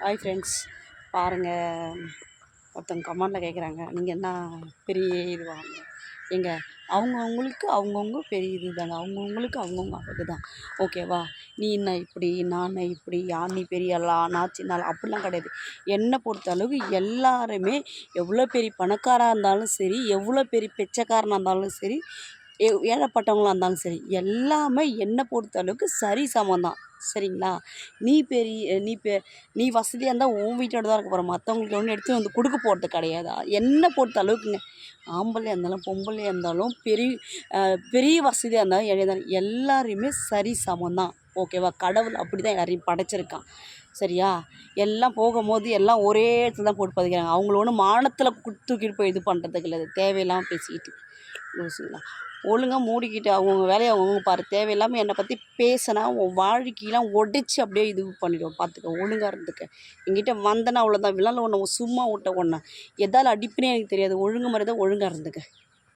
Hi friends பாருங்கள் ஒருத்தவங்க கமெண்டில் கேட்குறாங்க நீங்கள் என்ன பெரிய இதுவாங்க எங்க அவங்கவுங்களுக்கு அவங்கவுங்க பெரிய இது தாங்க. அவங்கவுங்களுக்கு அவங்கவுங்க இதுதான் ஓகேவா நீ என்ன இப்படி? நான் இப்படி? யார் நீ பெரிய நான் சின்ன அப்படிலாம் கிடையாது. என்னை பொறுத்த அளவுக்கு எல்லாருமே எவ்வளோ பெரிய பணக்காராக இருந்தாலும் சரி எவ்வளோ பெரிய பிச்சைக்காரனாக இருந்தாலும் சரி ஏ இருந்தாலும் சரி எல்லாமே என்னை பொறுத்த அளவுக்கு சரி சமம் தான். சரிங்களா? நீ பெரிய நீ பெ நீ வசதியாக இருந்தால் உன் வீட்டோட தான் இருக்க போகிற மற்றவங்களுக்கு ஒன்று எடுத்து வந்து கொடுக்க போகிறது கிடையாது. என்னை பொறுத்த அளவுக்குங்க. ஆம்பளையாக இருந்தாலும் பொம்பளையாக இருந்தாலும் பெரிய பெரிய வசதியாக இருந்தாலும் ஏழையாக இருந்தாலும் எல்லாரையுமே சரி சமம் தான். ஓகேவா? கடவுள் அப்படி தான் எல்லாரையும் படைச்சிருக்கான். சரியா? எல்லாம் போகும்போது எல்லாம் ஒரே இடத்துல தான் போட்டு பதிக்கிறாங்க அவங்கள ஒன்றும் மானத்தில் தூக்கிட்டு போய் இது பண்ணுறதுக்கு இல்லை. தேவையில்லாமல் பேசிக்கிட்டு. லூசுங்களா? ஒழுங்காக மூடிக்கிட்டு அவங்கவுங்க வேலையை அவங்கவுங்க பாரு. தேவையில்லாமல் என்னை பற்றி பேசினா உன் வாழ்க்கையெல்லாம் உடைச்சி அப்படியே இது பண்ணிடுவோம் பார்த்துக்க ஒழுங்காக இருந்துக்க. எங்கிட்ட வந்தனா அவ்வளோதான் விழாவில் ஒன்று சும்மா விட்ட ஒன்று எதால் அடிப்புனே எனக்கு தெரியாது. ஒழுங்கு மாதிரி தான் ஒழுங்காக இருந்துக்க.